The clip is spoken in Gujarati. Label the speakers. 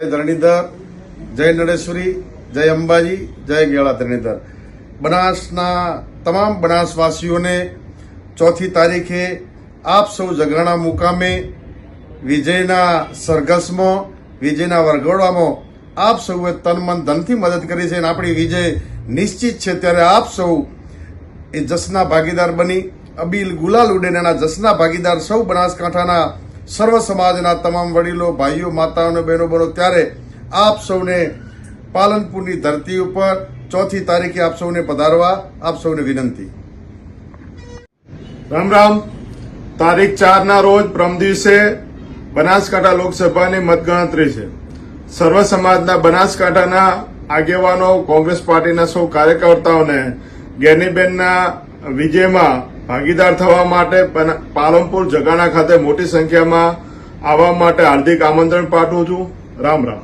Speaker 1: જય ધરણીધર, જય નરેશ્વરી, જય અંબાજી, જય ગેળા ધરણીધર. બનાસના તમામ બનાસવાસીઓને ચોથી તારીખે આપ સૌ જગરાણા મુકામે, વિજયના સરઘસમાં, વિજયના વરઘોડામાં આપ સૌએ તન મન ધનથી મદદ કરી છે અને આપણી વિજય નિશ્ચિત છે. ત્યારે આપ સૌ એ જસના ભાગીદાર બની. અબીલ ગુલાલ ઉડેનાના જસના ભાગીદાર સૌ બનાસકાંઠાના સર્વ સમાજના તમામ વડીલો, ભાઈઓ માતાઓને બહેનો બનો, ત્યારે આપ સૌને પાલનપુરની ધરતી ઉપર ચોથી તારીખે આપ સૌને પધારવા, આપ સૌને વિનંતી.
Speaker 2: રામ રામ. તારીખ ચારના રોજ પ્રમ દિવસે બનાસકાંઠા લોકસભાની મતગણતરી છે. સર્વ સમાજના બનાસકાંઠાના આગેવાનો, કોંગ્રેસ પાર્ટીના સૌ કાર્યકર્તાઓને ગેનીબેનના વિજયમાં ભાગીદાર થવા માટે પાલનપુર જગાણા ખાતે મોટી સંખ્યામાં આવવા માટે હાર્દિક આમંત્રણ પાઠવું છું. રામ રામ.